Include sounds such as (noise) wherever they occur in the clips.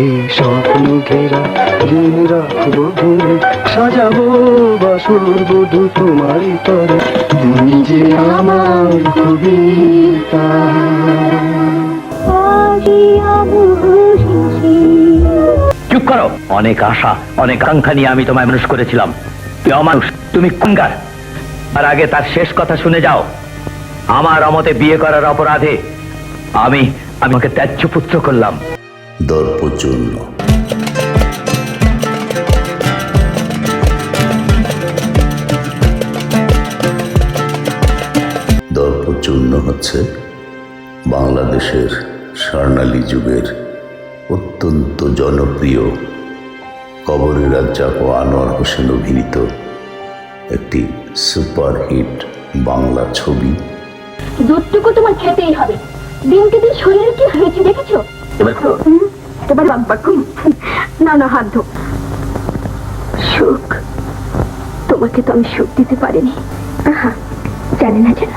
এই স্বপ্ন ঘেরা দিন রাখব ভুলে সাজাবো বাসর বধু তোমারই তরে তুমি যে আমার কবিতা। চুপ করো। অনেক আশা অনেক আকাঙ্ক্ষা নিয়ে আমি তোমায় মানুষ করেছিলাম। অমানুষ তুমি কুঙ্গার আর আগে তার শেষ কথা শুনে যাও। আমার অমতে বিয়ে করার অপরাধে আমি আমি ওকে ত্যায্য পুত্র করলাম। দর্পচূর্ণ। দর্পচূর্ণ হচ্ছে বাংলাদেশের স্বর্ণালী যুগের অত্যন্ত জনপ্রিয় কবরের রাজ্জাক ও আনোয়ার হোসেন অভিনীত একটি সুপারহিট বাংলা ছবি। দুধটুকু তোমার খেতেই হবে। দিনকে দিন শরীরে কি হয়েছে দেখেছ। এবার বাবা না হাত ধো। সুখ, তোমাকে তো আমি সুখ দিতে পারিনি। জানি না যেন।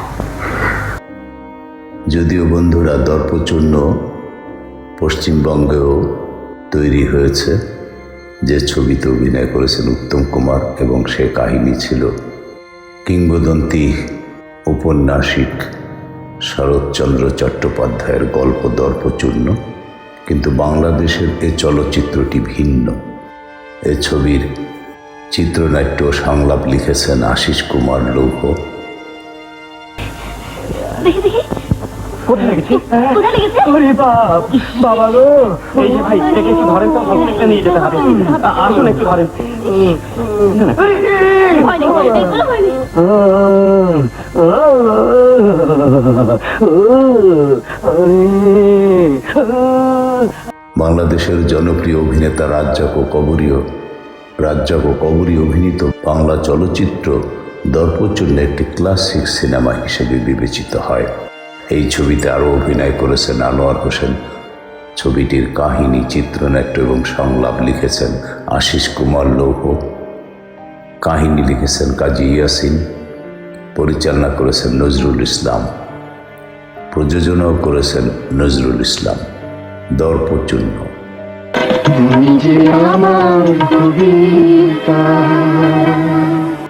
যদিও বন্ধুরা দর্পচূর্ণ পশ্চিমবঙ্গেও তৈরি হয়েছে, যে ছবিতে অভিনয় করেছেন উত্তম কুমার এবং সে কাহিনী ছিল কিংবদন্তি ঔপন্যাসিক শরৎচন্দ্র চট্টোপাধ্যায়ের গল্প দর্পচূর্ণ। কিন্তু বাংলাদেশের এ চলচ্চিত্রটি ভিন্ন এ ছবির চিত্রনাট্য সংলাপ লিখেছেন আশিস কুমার লৌহ দেখি দেখি কোথায় লেগেছে কোথায় লেগেছে ওরে বাপ বাবা গো এই যে ভাই এটাকে একটু ধরেন তো হসপিটালে নিয়ে যেতে হবে আসুন একটু ধরেন হয়নি হয়নি এগুলো হয়নি বাংলাদেশের জনপ্রিয় অভিনেতা রাজ্জাক ও কবরীয়। রাজ্জাক ও কবরী অভিনীত বাংলা চলচ্চিত্র দর্পচূর্ণ একটি ক্লাসিক সিনেমা হিসেবে বিবেচিত হয়। এই ছবিতে আরও অভিনয় করেছেন আনোয়ার হোসেন। ছবিটির কাহিনী, চিত্রনাট্য এবং সংলাপ লিখেছেন আশিস কুমার লৌহ। কাহিনী লিখেছেন কাজী ইয়াসিন। পরিচালনা করেছেন নজরুল ইসলাম। প্রযোজনাও করেছেন নজরুল ইসলাম। দর্পচূর্ণ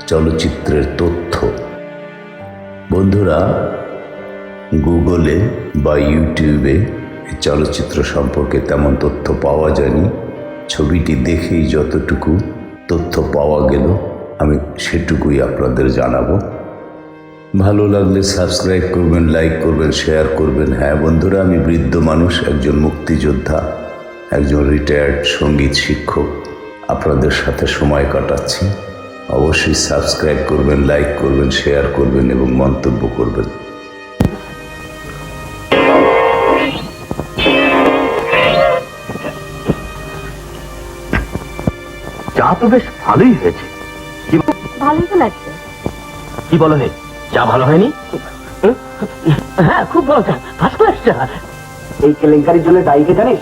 চলচ্চিত্রের তথ্য। বন্ধুরা, গুগলে বা ইউটিউবে চলচ্চিত্র সম্পর্কে তেমন তথ্য পাওয়া যায়নি। ছবিটি দেখেই যতটুকু তথ্য পাওয়া গেল, আমি সেটুকুই আপনাদের জানাব। ভালো লাগলে সাবস্ক্রাইব করবেন লাইক করবেন শেয়ার করবেন। হ্যাঁ বন্ধুরা আমি বৃদ্ধ মানুষ একজন মুক্তিযোদ্ধা একজন রিটায়ার্ড সংগীত শিক্ষক। আপনাদের সাথে সময় কাটাচ্ছি। অবশ্যই সাবস্ক্রাইব করবেন লাইক করবেন শেয়ার করবেন এবং মন্তব্য করবেন। তো বেশ ভালোই হয়েছে। ভালোই তো লাগছে। কি বলো হে চা ভালো হয়নি? হ্যাঁ খুব ভালো চা ফার্স্ট ক্লাস চা এই কেলেঙ্কারির জন্য দায়ীকে জানিস?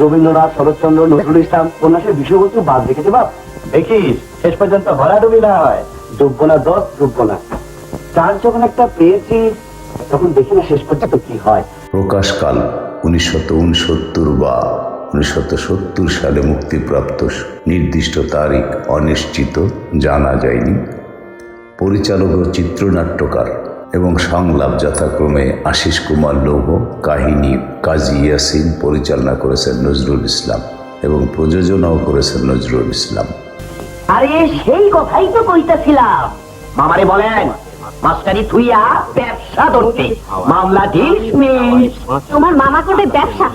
রবীন্দ্রনাথ শরৎচন্দ্র নজরুল ইসলাম উপন্যাসের বিষয়বস্তু বাদ রেখেছে বাপ দেখিস শেষ পর্যন্ত ভরাডুবি না হয়। যোগ্য না দশ যোগ্য না চার যখন একটা পেয়েছি তখন দেখি না শেষ পর্যন্ত কি হয়। প্রকাশকাল উনিশশত উনসত্তর বা উনিশশত সত্তর সালে মুক্তিপ্রাপ্ত নির্দিষ্ট তারিখ অনিশ্চিত জানা যায়নি। পরিচালক ও চিত্রনাট্যকার এবং সংলাপ যথাক্রমে আশিস কুমার লৌহ কাহিনী কাজী ইয়াসিন পরিচালনা করেছেন নজরুল ইসলাম এবং প্রযোজনাও করেছেন নজরুল ইসলাম। আরে সেই কথাই তো কইতাছিলাম। মামারে বলেন মাস্টারি থুইয়া ব্যবসা ধরতে। মামলা ডিসমিস তোমার মামা করবে ব্যবসা?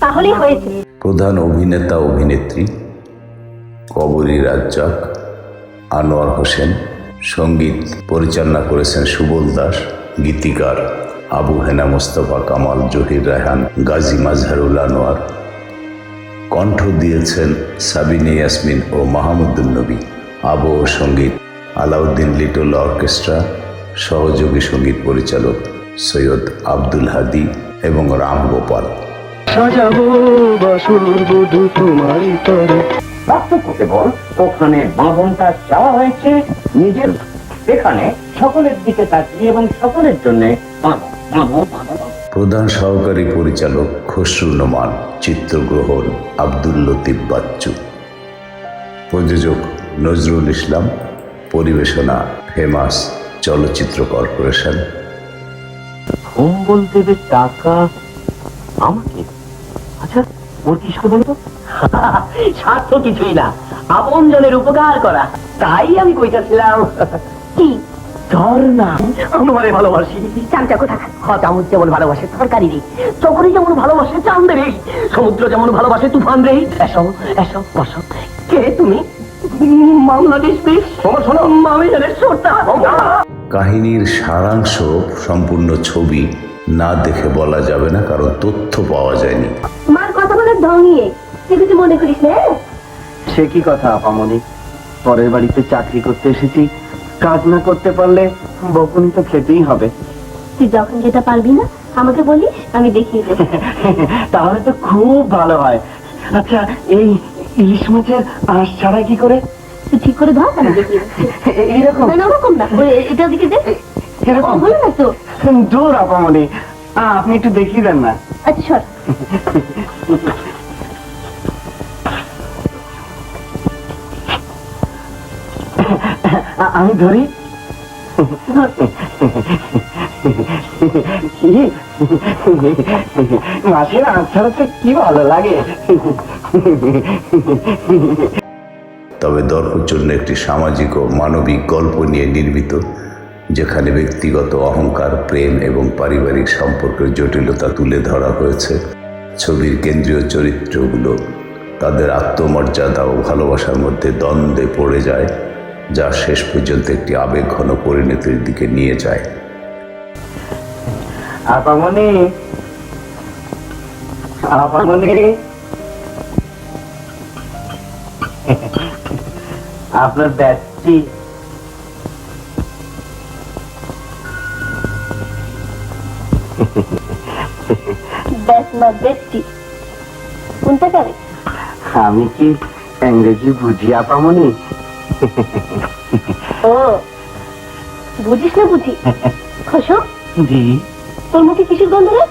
তাহলেই হয়েছে। প্রধান অভিনেতা অভিনেত্রী কবরী রাজ্জাক আনোয়ার হোসেন সংগীত পরিচালনা করেছেন সুবল দাস, গীতিকার আবু হেনা মোস্তফা কামাল, জহির রায়হান গাজী মাজহারুল আনোয়ার। কণ্ঠ দিয়েছেন সাবিনে ইয়াসমিন ও মাহমুদুল নবী। আবহ সংগীত, আলাউদ্দিন লিটল অর্কেস্ট্রা, সহযোগী সংগীত পরিচালক সৈয়দ আব্দুল হাদি এবং রাম গোপাল। সাজাবো বাসর বধু তোমারই তরে। পার্থক্য কেবল ওখানে বাঁধনটা চাওয়া হয়েছে নিজের এখানে সকলের দিকে তাকিয়ে এবং সকলের জন্য প্রধান সহকারী পরিচালক খসরু নোমান চিত্রগ্রহণ আব্দুল লতিফ বাচ্চু। প্রযোজক নজরুল ইসলাম পরিবেশনা ফেমাস চলচ্চিত্র কর্পোরেশন। হোম বলতে টাকা আমাকে? আচ্ছা ওর কি (laughs) স্বার্থ কিছুই না। আপন জনের উপকার করা। তাই আমি কইতাছিলাম। (laughs) কি? ধর না। আমারে ভালোবাসি। চামচা কোথাকার? চামচ যেমন ভালোবাসে তরকারি রে। চকরি যেমন ভালোবাসে চান্দে রে। সমুদ্র যেমন ভালোবাসে তুফান রে। এসো এসো বসো। কে তুমি? বাংলাদেশ বেশ শোনো। আমি সর্তা কাহিনীর সারাংশ সম্পূর্ণ ছবি না দেখে বলা যাবে না কারণ তথ্য পাওয়া যায়নি। মার কথা ঢঙিয়ে তুই কিছু মনে করিস না হ্যাঁ? সে কি কথা আপামনি পরের বাড়িতে চাকরি করতে এসেছি। কাজ না করতে পারলে বকুনি তো খেতেই হবে। তুই যখন যেটা পারবি না আমাকে বলিস আমি দেখিয়ে দেবো। (laughs) তাহলে তো খুব ভালো হয়। আচ্ছা এই ইলিশ মাছের আঁশ ছাড়া কি করে? তুই ঠিক করে ধর আমি দেখিয়ে এইরকম না, ওরকম না। এটা দিকে দে। এরকম? হলো না তো? দূর আপামনি আপনি একটু দেখিয়ে দেন না। আচ্ছা আমি ধরি? মাছের আঁশ ছাড়া কি ভালো লাগে? তবে দর্পর জন্য একটি সামাজিক ও মানবিক গল্প নিয়ে নির্মিত। যেখানে ব্যক্তিগত অহংকার, প্রেম এবং পারিবারিক সম্পর্কের জটিলতা তুলে ধরা হয়েছে। ছবির কেন্দ্রীয় চরিত্রগুলো তাদের আত্মমর্যাদা ও ভালোবাসার মধ্যে দ্বন্দ্বে পড়ে যায়, যা শেষ পর্যন্ত একটি আবেগঘন পরিণতির দিকে নিয়ে যায়। আপামনি আপামনি, আপনার ব্যাচটি মা বেশি কোনটা করে আমি কি ইংরেজি বুঝি আপামনি ও বুঝিস না বুঝি? খসো। জি। তোর মুখে কিসের গন্ধ রে?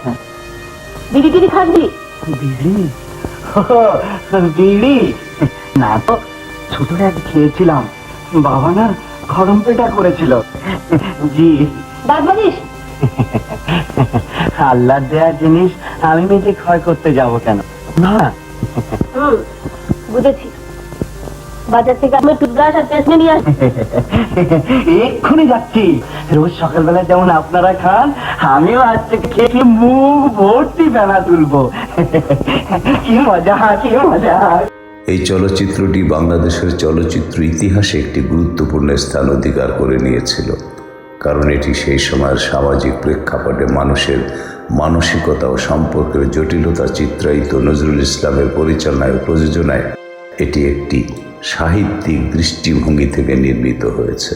বিড়ি টিড়ি খাসবি? বিড়ি? বিড়ি? না তো ছোট এক খেয়েছিলাম। বাবা না গরম পেটা করেছিল। জি। দাঁত বাজিস (laughs) আল্লাহ দেয়া জিনিস আমি নিজে ক্ষয় করতে যাব কেন? না। হুম বুঝেছি। বাজার থেকে আমি টুথব্রাশ আর পেস্ট নিয়ে আসি (laughs) এক্ষুনি যাচ্ছি। রোজ সকালবেলা যেমন আপনারা খান আমিও আজ থেকে খেয়ে মুখ ভর্তি বেলা তুলবো। (laughs) কি মজা কি মজা। এই চলচ্চিত্রটি বাংলাদেশের চলচ্চিত্র ইতিহাসে একটি গুরুত্বপূর্ণ স্থান অধিকার করে নিয়েছিল। কারণ এটি সেই সময়ের সামাজিক প্রেক্ষাপটে মানুষের মানসিকতা ও সম্পর্কের জটিলতা চিত্রায়িত নজরুল ইসলামের পরিচালনায় ও প্রযোজনায় এটি একটি সাহিত্যিক দৃষ্টিভঙ্গি থেকে নির্মিত হয়েছে।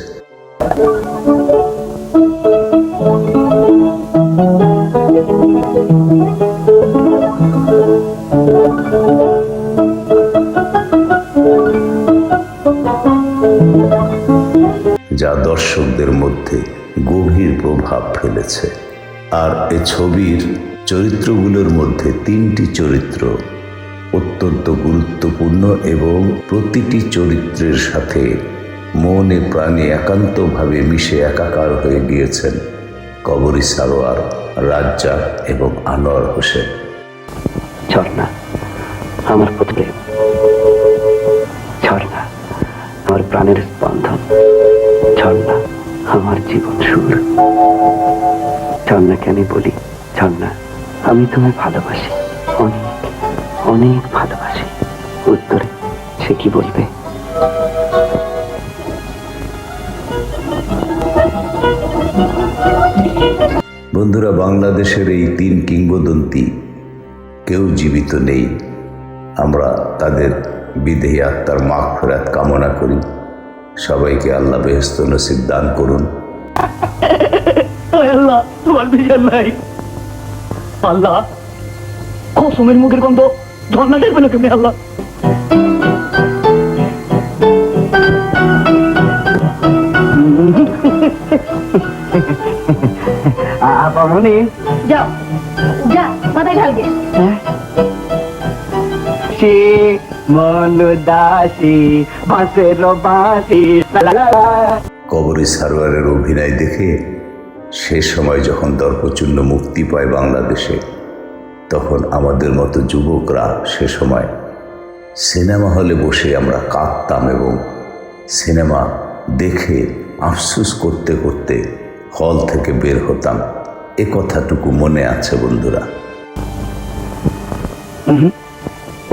গভীর প্রভাব ফেলেছে। আর এ ছবির চরিত্রগুলোর মধ্যে তিনটি চরিত্র অত্যন্ত গুরুত্বপূর্ণ এবং প্রতিটি চরিত্রের সাথে মনে প্রাণে একান্তভাবে মিশে একাকার হয়ে গিয়েছেন কবরি সারোয়ার রাজ্জাক এবং আনোয়ার হোসেন। ঝর্ণা, আমার ঝর্ণা, আমার প্রাণের স্পন্দন। আমার জীবন সুর। ঝর্ণাকে আমি বলি ঝর্ণা আমি তোমায় ভালোবাসি। অনেক অনেক ভালোবাসি। উত্তরে সে কি বলবে? বন্ধুরা, বাংলাদেশের এই তিন কিংবদন্তি কেউ জীবিত নেই। আমরা তাদের বিদেহী আত্মার মাখ ফেরাত কামনা করি। সবাইকে আল্লাহ বেহস্ত নসিব দান করুন। আল্লাহ তোমার বিচার নাই। আল্লাহ কসমের মুখের গন্ধ ঝর্ণা দেখবে না তুমি আল্লাহ। যাও যা মাথায় ঢাল গে সে মন দাসী বাঁশের বাঁশি কবরী সারোয়ারের অভিনয় দেখে সে সময় যখন দর্পচূর্ণ মুক্তি পায় বাংলাদেশে তখন আমাদের মতো যুবকরা সে সময় সিনেমা হলে বসে আমরা কাঁদতাম এবং সিনেমা দেখে আফসুস করতে করতে হল থেকে বের হতাম। এ কথাটুকু মনে আছে বন্ধুরা।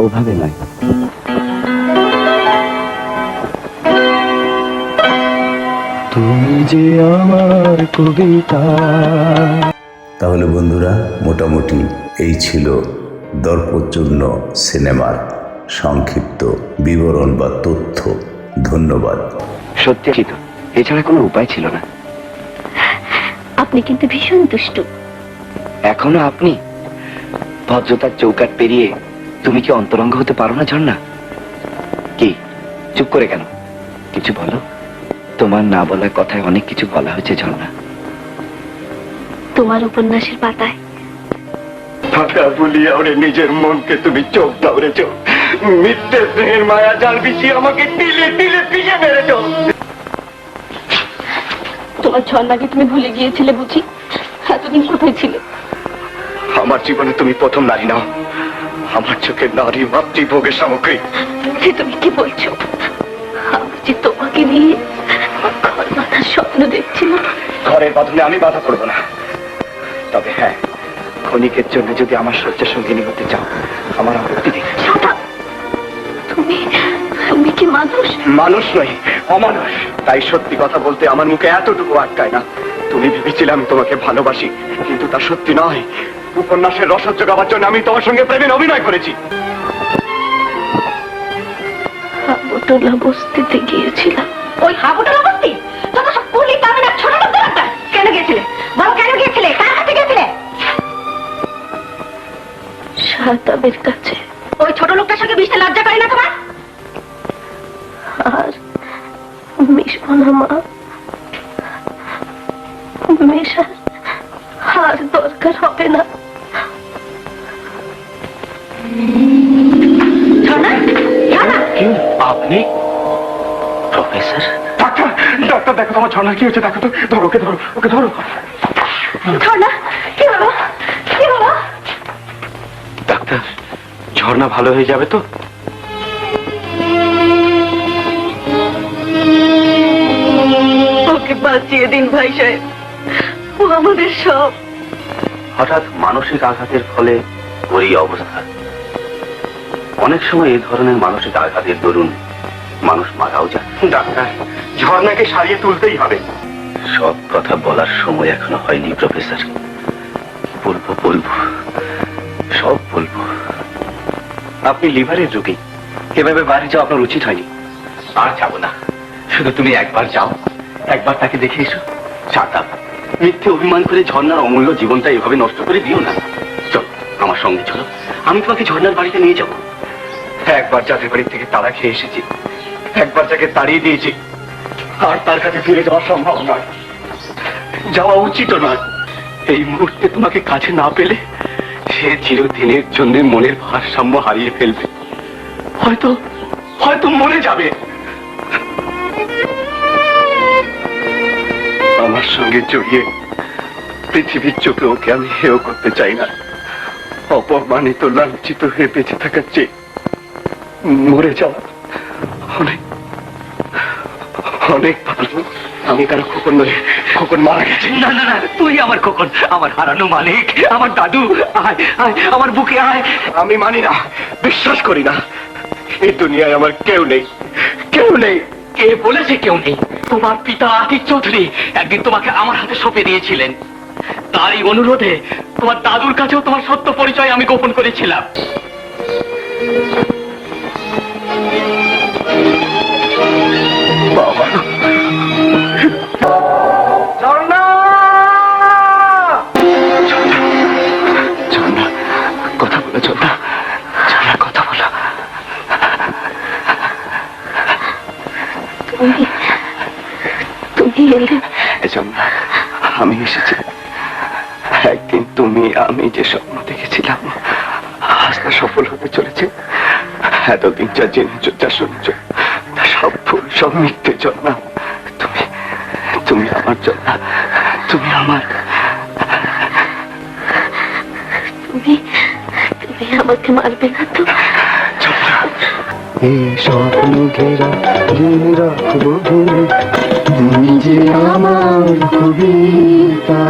ওভাবে নয়। তুমি যে আমার কবিতা। তাহলে বন্ধুরা মোটামুটি এই ছিল দর্পচূর্ণ সিনেমার সংক্ষিপ্ত বিবরণ বা তথ্য। ধন্যবাদ। সত্যি ছিল এছাড়া কোনো উপায় ছিল না। আপনি কিন্তু ভীষণ দুষ্টু। এখনও আপনি ভদ্রতার চৌকাট পেরিয়ে তুমি কি অন্তরঙ্গ হতে পারো না ঝর্ণা? কি? চুপ করে কেন? কিছু বলো। তোমার না বলা কথায় অনেক কিছু বলা হয়েছে ঝর্ণা। তোমার উপন্যাসের পাতায়। ফাঁকা বলিয়া ওরে নিজের মনকে তুমি চোখ দাউরেছ মিথ্যে স্নেহের মায়া জাল বিছিয়ে আমাকে তিলে তিলে পিষে মেরেছ। তোমার ঝর্ণাকে তুমি ভুলে গিয়েছিলে বুঝি? এতদিন কোথায় ছিলে? আমার জীবনে তুমি প্রথম নারী নাও। আমার চোখে নারী মাতৃভোগের সামগ্রী। যে তুমি কি বলছো? আমি যে তোমাকে নিয়ে ঘর স্বপ্ন দেখছিলাম। ঘরের বাঁধনে আমি বাধা করব না। তবে হ্যাঁ ক্ষণিকের জন্য যদি আমার শয্যা সঙ্গিনী হতে চাও আমার আপত্তি নেই। তুমি তুমি কি মানুষ? মানুষ নই অমানুষ। তাই সত্যি কথা বলতে আমার মুখে এতটুকু আটকায় না। তুমি ভেবেছিলে আমি তোমাকে ভালোবাসি কিন্তু তা সত্যি নয়। উপন্যাসের রসদ জোগাবার জন্য আমি তোমার সঙ্গে প্রেমের অভিনয় করেছি। হাবুটোলা বস্তিতে গিয়েছিলাম। ওই হাবুটোলা বস্তি? সব কুলি পাবে না ছোট একটা কেন গিয়েছিলে? বলো কেন গিয়েছিলে? কার কাছে গিয়েছিলে? সাতাবের কাছে। ওই ছোট লোকটার সঙ্গে মিশতে লজ্জা করে না তোমার? আর মিশবো না মা। মেশার আর দরকার হবে না। আপনি? প্রফেসর? ডাক্তার ডাক্তার দেখো তোমার ঝর্ণা কি হয়েছে দেখো তো। ধরো ওকে ধরো ওকে ধরো। ঝর্ণা কি হলো? কি হলো? ডাক্তার ঝর্ণা ভালো হয়ে যাবে তো? ওকে বাঁচিয়ে দিন ভাই সাহেব। ও আমাদের সব। হঠাৎ মানসিক আঘাতের ফলে ওরই অবস্থা। অনেক সময় এই ধরনের মানসিক আঘাতের দরুন মানুষ মারাও যায়। ডাক্তার ঝর্ণাকে সারিয়ে তুলতেই হবে। সব কথা বলার সময় এখনও হয়নি প্রফেসর। বলব বলব। সব বলব। আপনি লিভারের রোগী। এভাবে বাইরে যাওয়া আপনার উচিত হয়নি। আর যাব না। শুধু তুমি একবার যাও। একবার তাকে দেখে এসো। সাতাপ মিথ্যে অভিমান করে ঝর্ণার অমূল্য জীবনটা এভাবে নষ্ট করে দিও না। চল আমার সঙ্গে চলো। আমি তোমাকে ঝর্ণার বাড়িতে নিয়ে যাব। একবার যাদের বাড়ি থেকে তারা খেয়ে এসেছি। একবার যাকে তাড়িয়ে দিয়েছি। আর তার কাছে ফিরে যাওয়া সম্ভব নয়। যাওয়া উচিত নয়। এই মুহূর্তে তোমাকে কাছে না পেলে সে চিরদিনের জন্য মনের ভারসাম্য হারিয়ে ফেলবে। হয়তো হয়তো মরে যাবে। আমার সঙ্গে জড়িয়ে পৃথিবীর চোখে ওকে আমি হেয় করতে চাই না। অপমানিত লাঞ্ছিত হয়ে বেঁচে থাকার চেয়ে মরে যাওয়া অনেক। অনেক ভালো আমি কারও খোকন নই খোকন মারা গেছে। না না না তুই আমার খোকন আমার হারানো মালিক আমার দাদু আয় আয় আমার বুকে আয়। আমি মানি না বিশ্বাস করি না। এই দুনিয়ায় আমার কেউ নেই কেউ নেই। কে বলেছে কেউ নেই। তোমার পিতা আতিক চৌধুরী একদিন তোমাকে আমার হাতে সঁপে দিয়েছিলেন। তারই অনুরোধে তোমার দাদুর কাছেও তোমার সত্য পরিচয় আমি গোপন করেছিলাম। তুমি আমি যে স্বপ্ন দেখেছিলাম আজ তা সফল হতে চলেছে। এতদিন যা জেনেছ যা শুনেছ তা সব ভুল সব মিথ্যে জন্য তুমি তুমি আমার জন্য তুমি আমার। তুমি তুমি আমাকে মারবে না তো? এই স্বপ্ন ঘেরা জেনে রাখব ভুলে। তুমি যে আমার কবিতা।